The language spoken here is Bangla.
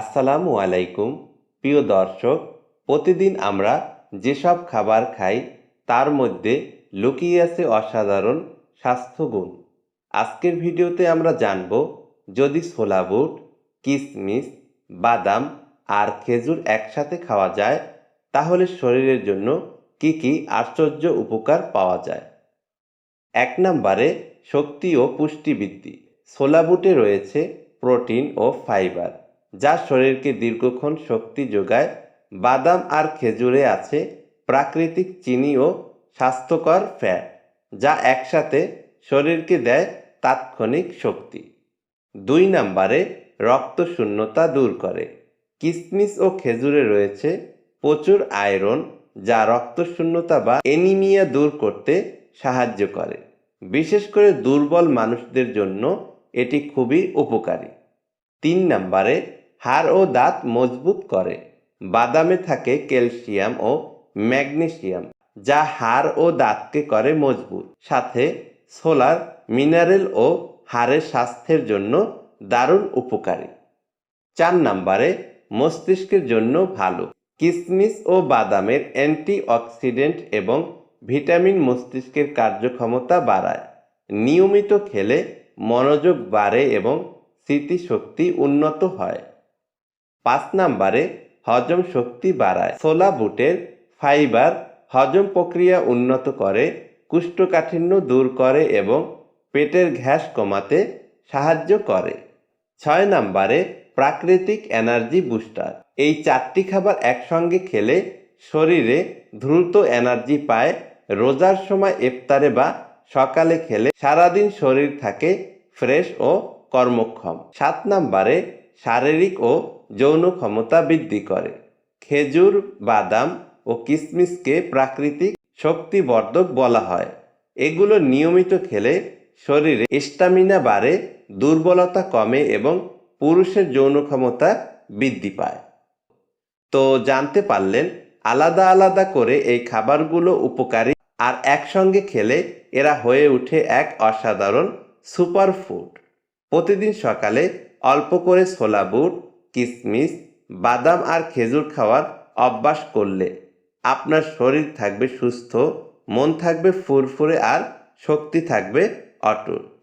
আসসালামু আলাইকুম, প্রিয় দর্শক, প্রতিদিন আমরা যেসব খাবার খাই, তার মধ্যে লুকিয়ে আছে অসাধারণ স্বাস্থ্যগুণ। আজকের ভিডিওতে আমরা জানব যদি ছোলা বুট কিশমিশ বাদাম আর খেজুর একসাথে খাওয়া যায়, তাহলে শরীরের জন্য কি কি আশ্চর্য উপকার পাওয়া যায়? এক নম্বরে শক্তি ও পুষ্টি বৃদ্ধি ছোলা বুটে রয়েছে প্রোটিন ও ফাইবার। যা শরীরকে দীর্ঘক্ষণ শক্তি যোগায়, বাদাম আর খেজুরে আছে প্রাকৃতিক চিনি ও স্বাস্থ্যকর ফ্যাট, যা একসাথে শরীরকে দেয় তাৎক্ষণিক শক্তি। দুই নম্বরে, রক্ত শূন্যতা দূর করে। কিশমিশ ও খেজুরে রয়েছে প্রচুর আয়রন, যা রক্তশূন্যতা বা এনিমিয়া দূর করতে সাহায্য করে। বিশেষ করে দুর্বল মানুষদের জন্য এটি খুবই উপকারী। তিন নম্বরে হাড় ও দাঁত মজবুত করে। বাদামে থাকে ক্যালসিয়াম ও ম্যাগনেসিয়াম, যা হাড় ও দাঁতকে করে মজবুত। সাথে সোলার, মিনারেল ও হাড়ের স্বাস্থ্যের জন্য দারুণ উপকারী। চার নম্বরে, মস্তিষ্কের জন্য ভালো। কিসমিস ও বাদামের অ্যান্টিঅক্সিডেন্ট এবং ভিটামিন মস্তিষ্কের কার্যক্ষমতা বাড়ায়। নিয়মিত খেলে মনোযোগ বাড়ে এবং স্মৃতিশক্তি উন্নত হয়। পাঁচ নম্বরে হজম শক্তি বাড়ায়। ছোলা বুটের ফাইবার হজম প্রক্রিয়া উন্নত করে, কুষ্ঠকাঠিন্য দূর করে এবং পেটের ঘ্যাস কমাতে সাহায্য করে। ছয় নম্বরে প্রাকৃতিক এনার্জি বুস্টার। এই চারটি খাবার একসঙ্গে খেলে শরীরে দ্রুত এনার্জি পায়, রোজার সময় ইফতারে বা সকালে খেলে সারাদিন শরীর থাকে ফ্রেশ ও কর্মক্ষম। সাত নম্বরে শারীরিক ও যৌন ক্ষমতা বৃদ্ধি করে। খেজুর, বাদাম ও কিশমিশকে প্রাকৃতিক শক্তিবর্ধক বলা হয়। এগুলো নিয়মিত খেলে শরীরে স্টামিনা বাড়ে, দুর্বলতা কমে এবং পুরুষের যৌন ক্ষমতা বৃদ্ধি পায়। তো জানতে পারলেন, আলাদা আলাদা করে এই খাবারগুলো উপকারী আর একসঙ্গে খেলে এরা হয়ে ওঠে এক অসাধারণ সুপার ফুড প্রতিদিন সকালে অল্প করে ছোলা বুট কিশমিশ বাদাম আর খেজুর খাওয়ার অভ্যাস করলে আপনার শরীর থাকবে সুস্থ, মন থাকবে ফুরফুরে আর শক্তি থাকবে অটুট।